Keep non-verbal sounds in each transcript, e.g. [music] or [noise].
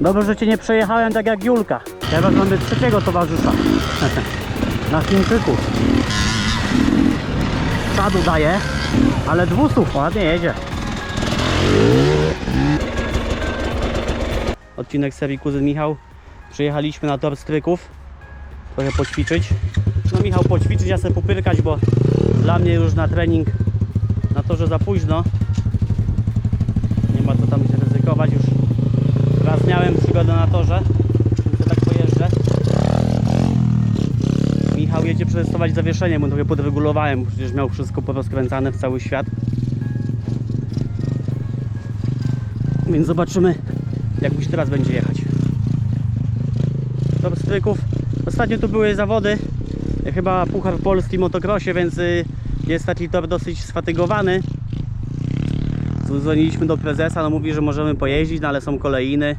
Dobrze, że cię nie przejechałem tak jak Julka. Teraz mamy trzeciego towarzysza. [laughs] Na Chińczyku. Czadu daje, ale dwusów ładnie jedzie. Odcinek serii Kuzyn Michał. Przyjechaliśmy na tor stryków. Trochę poćwiczyć. No Michał poćwiczyć, ja sobie popyrkać, bo dla mnie już na trening na torze za późno. Nie ma co tam się ryzykować już. Miałem przygodę na torze, to tak pojeżdżę. Michał jedzie przetestować zawieszenie, bo trochę podregulowałem, przecież miał wszystko porozkręcane w cały świat. Więc zobaczymy, jak już teraz będzie jechać. Tor stryków. Ostatnio tu były zawody, chyba Puchar Polski w więc y, jest taki tor dosyć sfatygowany. Dzwoniliśmy do prezesa, no mówi, że możemy pojeździć, no ale są kolejny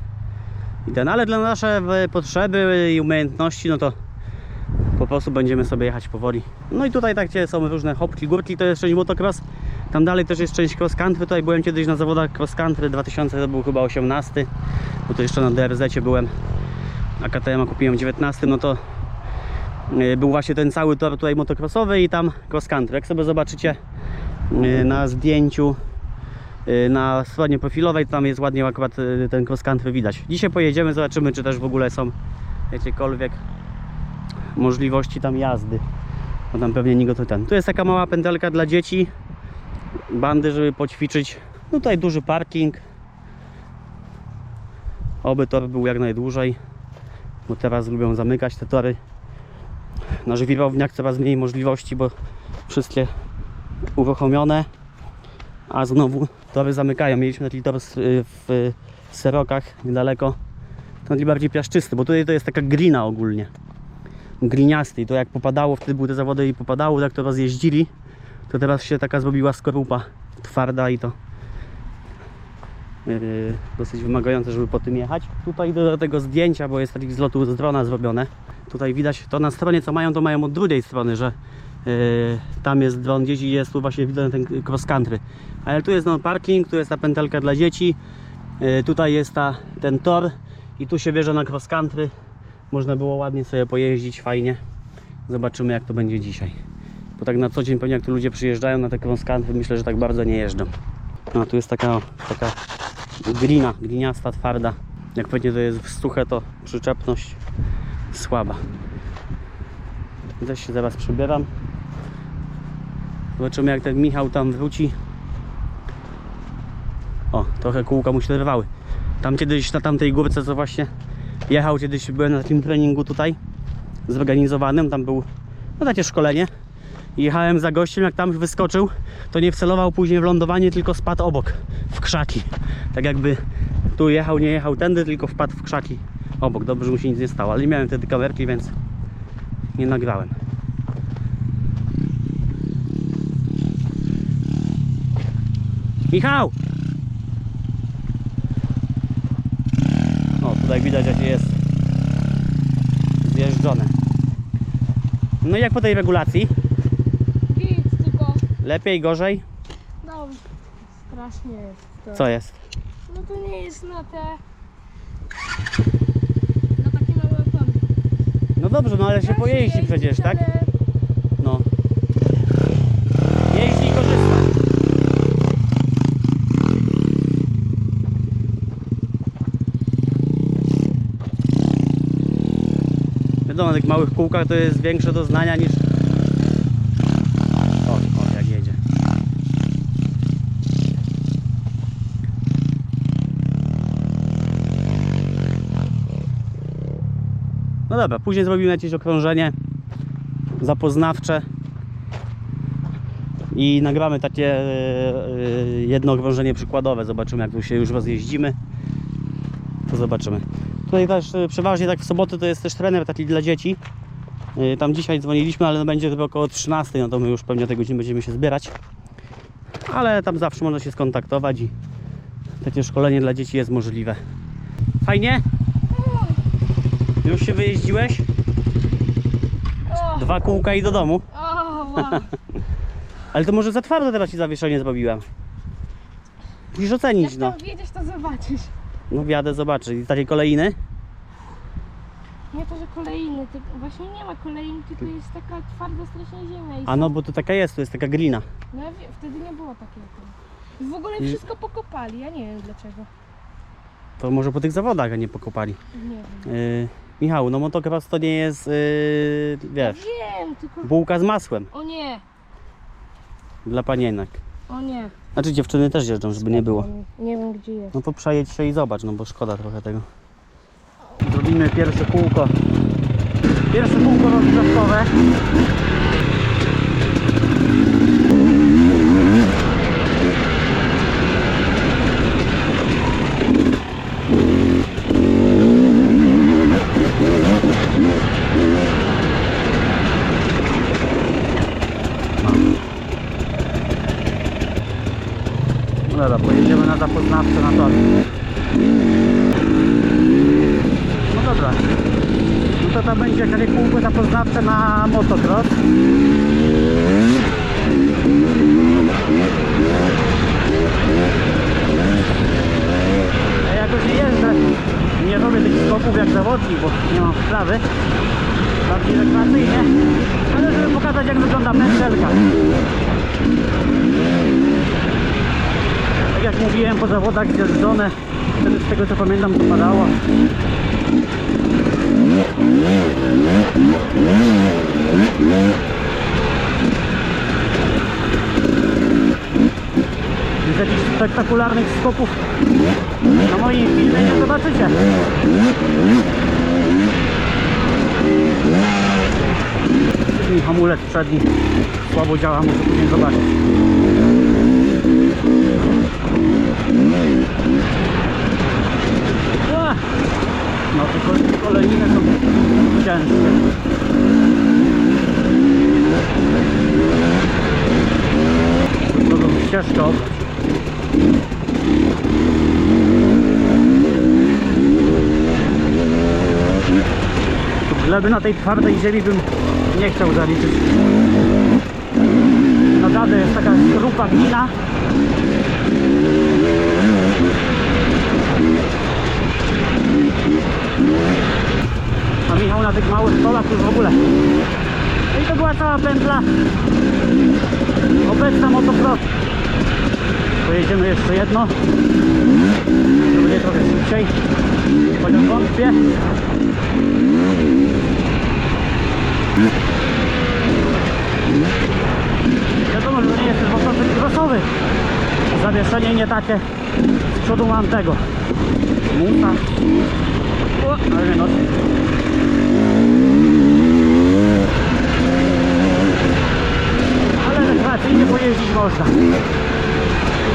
i ten, ale dla nasze e, potrzeby i umiejętności, no to po prostu będziemy sobie jechać powoli. No i tutaj tak gdzie są różne hopki, górki, to jest część motocross. Tam dalej też jest część cross country. Tutaj byłem kiedyś na zawodach cross country 2000 to był chyba 18, bo to jeszcze na DRZ byłem. A KTM kupiłem w 19, no to e, był właśnie ten cały tor tutaj motocrossowy i tam cross country. Jak sobie zobaczycie e, na zdjęciu na stronie profilowej, tam jest ładnie akurat y, ten cross country widać. Dzisiaj pojedziemy, zobaczymy czy też w ogóle są jakiekolwiek możliwości tam jazdy. Bo tam pewnie nikt to ten. Tu jest taka mała pętelka dla dzieci, bandy, żeby poćwiczyć. No tutaj duży parking. Oby tor był jak najdłużej, bo teraz lubią zamykać te tory. Na żwirowniach coraz mniej możliwości, bo wszystkie uruchomione a znowu tory zamykają. Mieliśmy taki tor w Serokach niedaleko. Taki bardziej piaszczysty, bo tutaj to jest taka glina ogólnie. Gliniasty i to jak popadało, wtedy były te zawody i popadało, jak to rozjeździli, to teraz się taka zrobiła skorupa twarda i to yy, dosyć wymagające, żeby po tym jechać. Tutaj do tego zdjęcia, bo jest taki z lotu z drona zrobione. Tutaj widać to na stronie co mają, to mają od drugiej strony, że Yy, tam jest dron gdzieś i jest tu właśnie widać ten cross country. Ale tu jest no parking, tu jest ta pętelka dla dzieci, yy, tutaj jest ta, ten tor i tu się bierze na cross country. Można było ładnie sobie pojeździć, fajnie. Zobaczymy jak to będzie dzisiaj. Bo tak na co dzień pewnie jak tu ludzie przyjeżdżają na te cross country, myślę, że tak bardzo nie jeżdżą. No tu jest taka, taka glina, gliniasta, twarda. Jak pewnie to jest w suche, to przyczepność słaba. Też się zaraz przebieram. Zobaczymy jak ten Michał tam wróci. O, trochę kółka mu się rwały. Tam kiedyś na tamtej górce co właśnie jechał, kiedyś byłem na takim treningu tutaj zorganizowanym, tam był no takie szkolenie. Jechałem za gościem, jak tam wyskoczył, to nie wcelował później w lądowanie, tylko spadł obok, w krzaki. Tak jakby tu jechał, nie jechał tędy, tylko wpadł w krzaki obok. Dobrze, że mu się nic nie stało, ale nie miałem wtedy kamerki, więc nie nagrałem. Michał! O, tutaj widać jakie jest zjeżdżone. No i jak po tej regulacji? Git, tylko Lepiej, gorzej? no strasznie jest to. Co jest? No to nie jest na te na takie małe opony. No dobrze, no ale się pojeździ przecież, tak? No. Jeździ i korzysta. Wiadomo, na tych małych kółkach to jest większe doznania niż... O, o, jak jedzie. No dobra, później zrobimy jakieś okrążenie zapoznawcze i nagramy takie e, e, jedno okrążenie przykładowe. Zobaczymy, jak tu się już rozjeździmy. To zobaczymy. Tutaj też e, przeważnie tak w soboty to jest też trener taki dla dzieci. Tam dzisiaj dzwoniliśmy, ale będzie chyba około 13, no to my już pewnie o tej godzinie będziemy się zbierać. Ale tam zawsze można się skontaktować i takie szkolenie dla dzieci jest możliwe. Fajnie? Już się wyjeździłeś? Dwa kółka i do domu. o, wow. [laughs] Ale to może za twardo teraz ci zawieszenie zrobiłem. Musisz ocenić, Jak no. tam wiedziesz, to zobaczysz. No wjadę zobaczyć. I takie kolejny? Nie to, że kolejny, tylko właśnie nie ma kolejny, tylko jest taka twarda strasznie ziemia. I A no bo to taka jest, to jest taka glina. No ja wiem, wtedy nie było takiego. W ogóle I- wszystko pokopali, ja nie wiem dlaczego. To może po tych zawodach, a nie pokopali. Nie wiem. Yy, Michał, no motocross to nie jest, yy, wiesz, Wiem, tylko... bułka z masłem O nie, dla panienek. o nie. Znaczy dziewczyny też jeżdżą, żeby nie było. Nie wiem gdzie jest. No to przejedź się i zobacz, no bo szkoda trochę tego. Zrobimy pierwsze kółko. Pierwsze kółko rozgrzewkowe. No dobra, na zapoznawcze na tor. No dobra. No to tam będzie takie kółko zapoznawcze na motocross. Ja jakoś nie jeżdżę. Nie robię tych skoków jak zawodnik, bo nie mam sprawy. Bardziej rekreacyjnie. Ale żeby pokazać jak wygląda pędzelka. Tak jak mówiłem, po zawodach zjeżdżone, wtedy z tego co pamiętam to padało. Z jakichś spektakularnych skoków na moim filmie nie zobaczycie. Hamulec przedni słabo działa, muszę później zobaczyć. Ua! No tylko kolejne są ciężkie. To są ścieżkę obrać. Gleby na tej twardej ziemi bym nie chciał zaliczyć. Naprawdę jest taka grupa glina. A Michał na tych małych kolach już w ogóle. No i to była cała pętla obecna motocross. Pojedziemy jeszcze jedno. To będzie trochę szybciej. Chociaż wątpię. Wiadomo, że to nie jest też crossowy. Zawieszenie nie takie. Z przodu mam tego. Musa. Ale mnie nosi. Ale rekreacyjnie pojeździć można.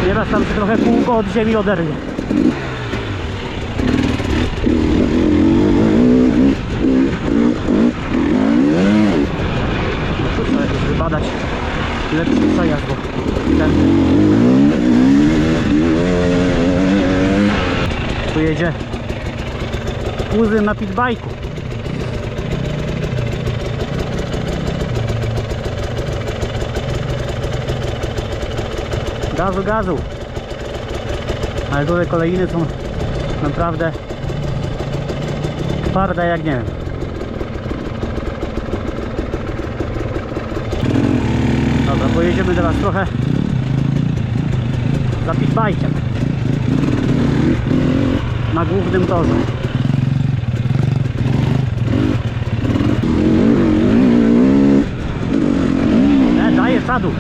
Nieraz tam się trochę kółko od ziemi oderwie. No tu trzeba jakoś wybadać lepszy przejazd, bo ten tu jedzie kuzyn na pitbajku. Gazu, gazu. Ale tutaj kolejny są naprawdę twarde jak nie wiem. Dobra, pojedziemy teraz trochę za pitbajkiem na głównym torze. E, daje czadu.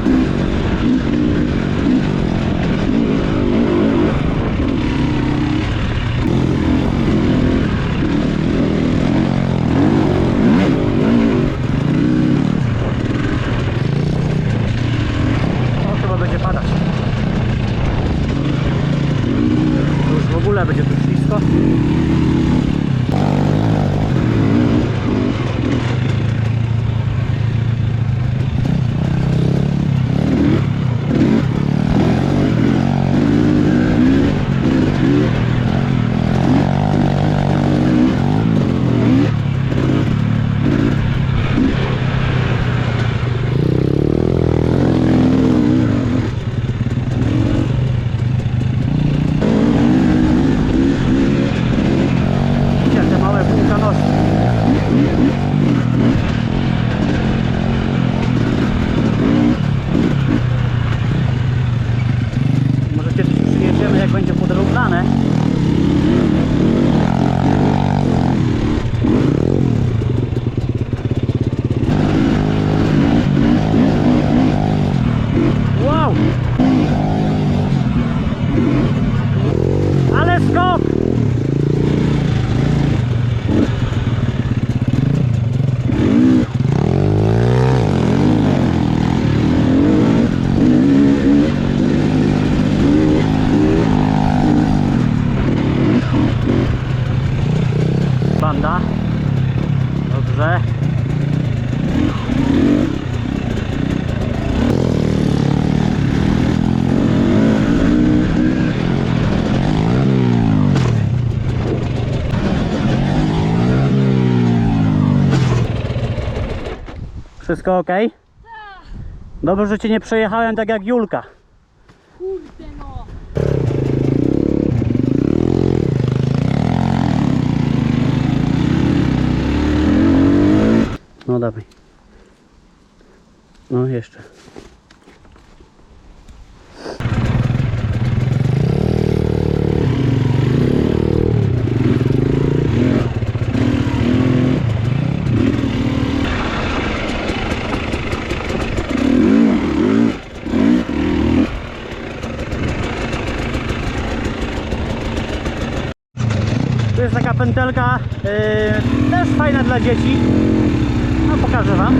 Dobrze. Wszystko ok? Dobrze, że cię nie przejechałem tak jak Julka. Kurde no. No dawaj. No jeszcze. Tu jest taka pętelka, yy, też fajna dla dzieci. No pokażę Wam.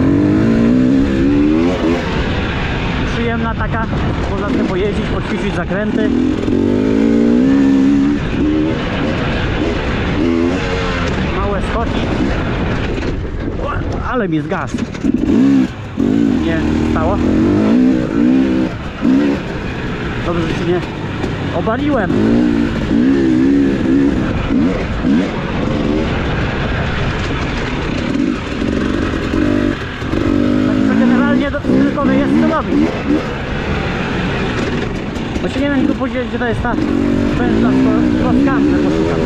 Przyjemna taka, można sobie pojeździć, poćwiczyć zakręty. Małe skoki. Ale mi zgasł. Nie stało. Dobrze, że się nie obaliłem. Także generalnie do, tylko jest co robić. Właśnie nie wiem tylko powiedzieć, gdzie to jest ta pętla z troskami, poszukam.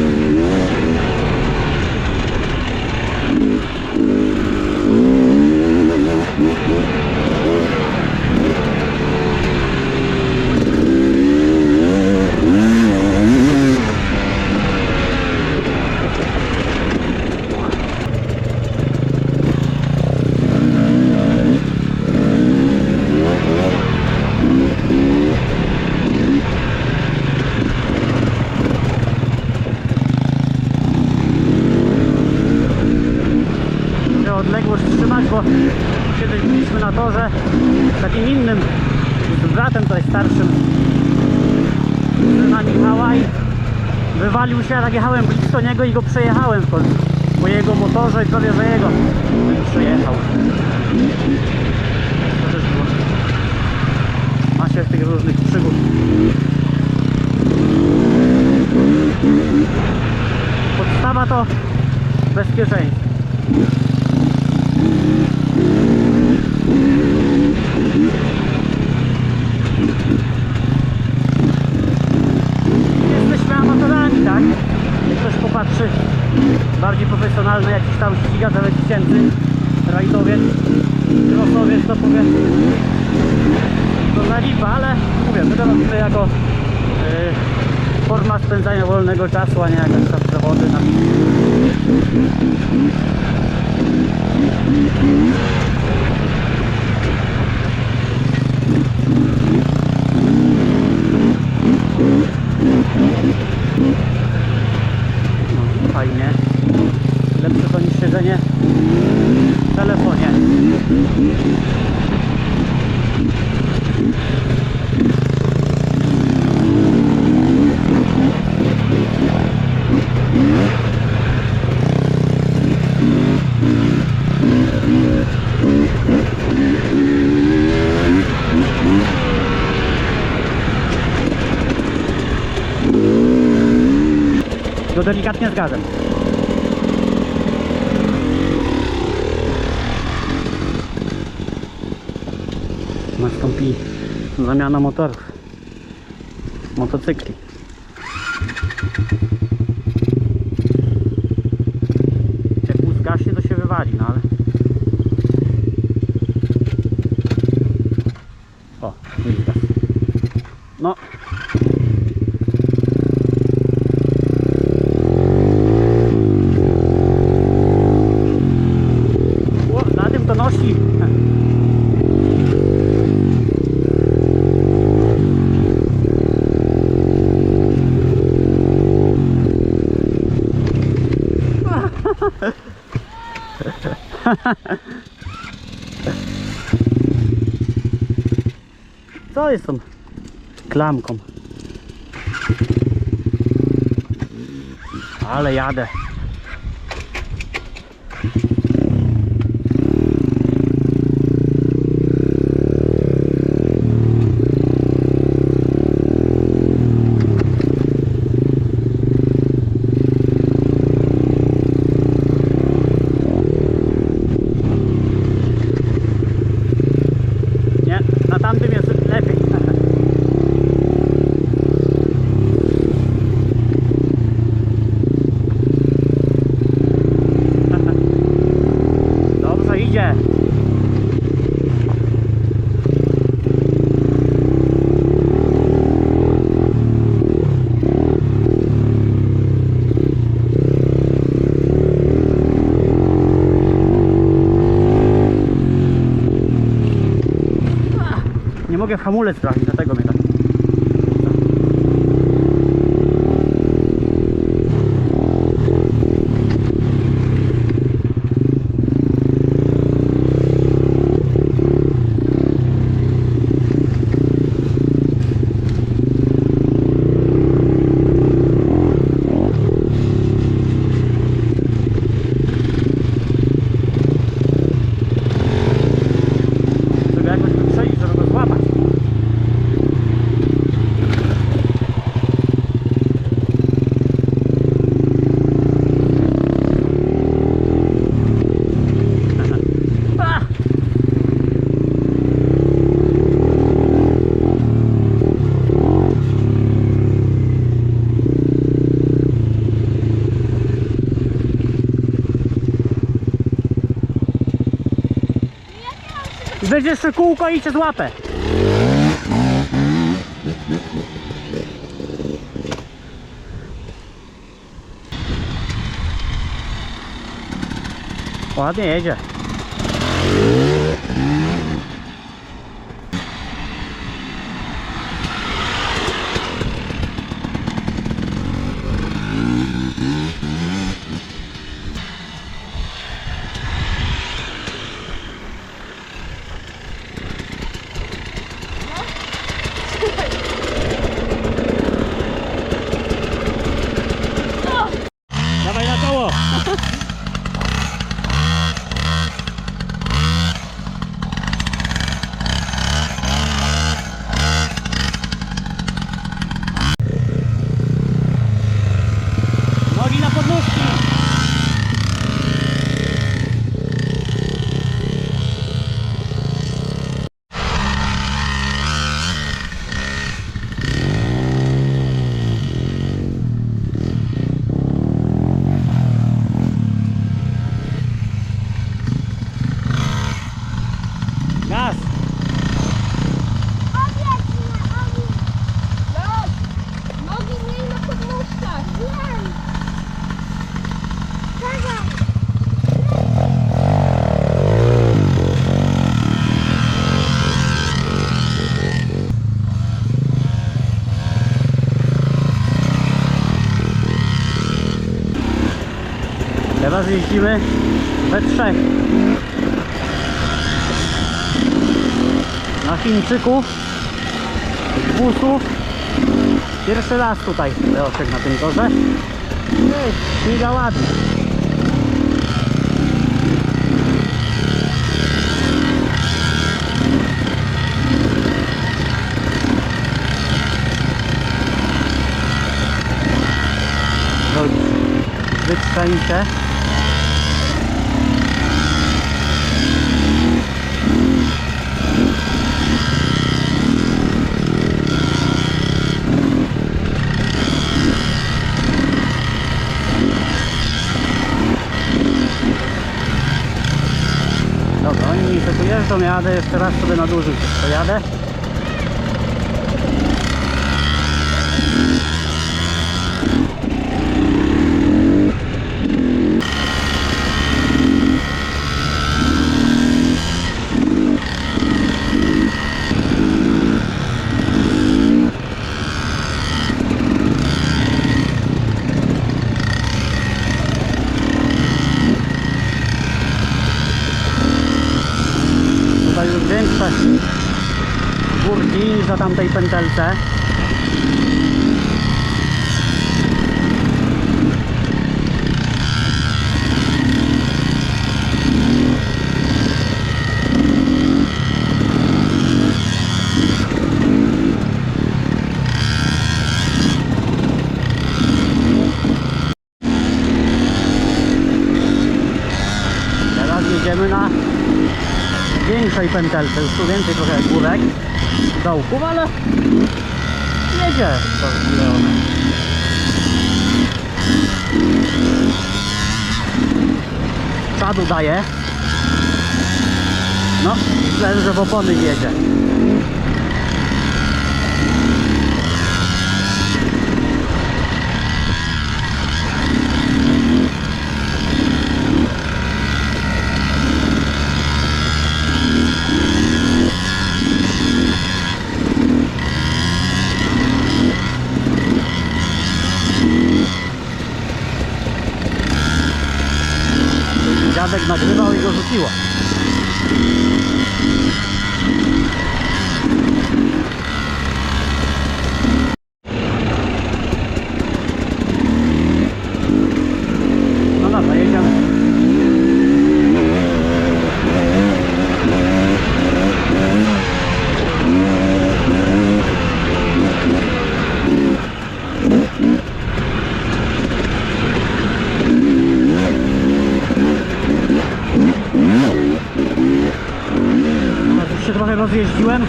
Muszę odległość trzymać, bo na torze takim innym z bratem tutaj starszym na Michała i wywalił się, a tak jechałem blisko niego i go przejechałem po, po jego motorze i prawie że jego bym przejechał. To też było. Ma się tych różnych przygód. Podstawa to bezpieczeństwo. Jesteśmy amatorami, tak? Jak ktoś popatrzy bardziej profesjonalny, jakiś tam ściga za tysięcy, rajdowiec, krosowiec, to powie to za lipa, ale mówię, my to robimy jako yy, forma spędzania wolnego czasu, a nie jakaś tam zawody na No, fajnie. Lepsze to niż siedzenie w telefonie. To delikatnie zgadzam. Nastąpi zamiana motorów. Motocykli. Jak mu zgaśnie, to się wywali, no ale... O, nie zgasł. No, O, na tym to nosi. Co jest tą klamką? Ale jadę. Mogę w hamulec trafić, dlatego mnie jeszcze kółko i cię złapę. Ładnie jedzie. Teraz jeździmy we trzech. Na Chińczyku z busów. Pierwszy raz tutaj Leoszek na tym torze. Śmiga ładnie. Rodzic, Dobra, oni mi się tu jeżdżą, ja jadę jeszcze raz sobie na dużym pojadę. Tutaj już większe górki niż na tamtej pętelce. Teraz jedziemy na większej pętelce, już tu więcej trochę górek, dołków, ale jedzie to Leone. Czadu daje. No, myślę, że w opony jedzie. Nagrywał i rozjeździłem.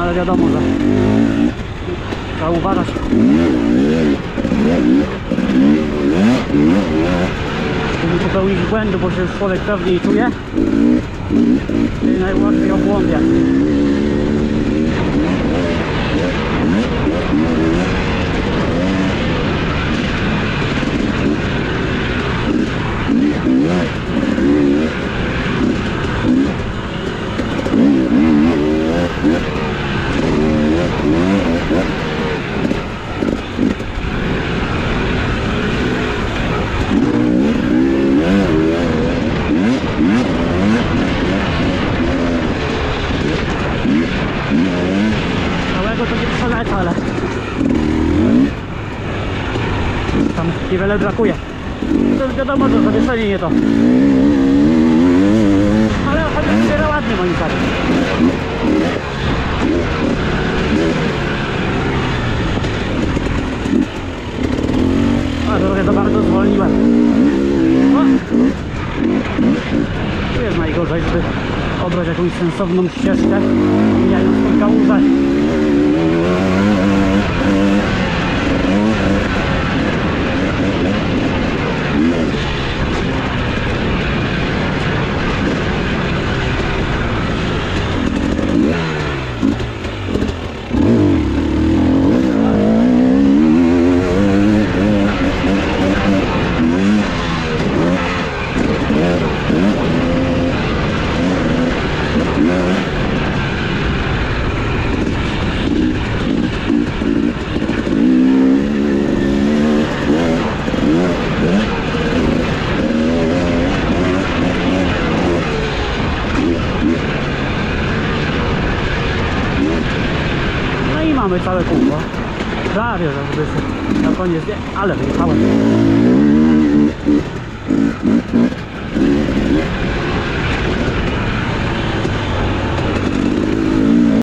Ale wiadomo, że trzeba uważać. Żeby popełnić błędu, bo się człowiek pewniej czuje. I najłatwiej obłądie. Całego to nie przeleta, ale tam niewiele brakuje. To już wiadomo, że zawieszenie nie to. Ale chociaż wiele ładnie moim zdaniem. A trochę za bardzo zwolniłem. O! Tu jest najgorzej, żeby obrać jakąś sensowną ścieżkę, mijając tą kałużę.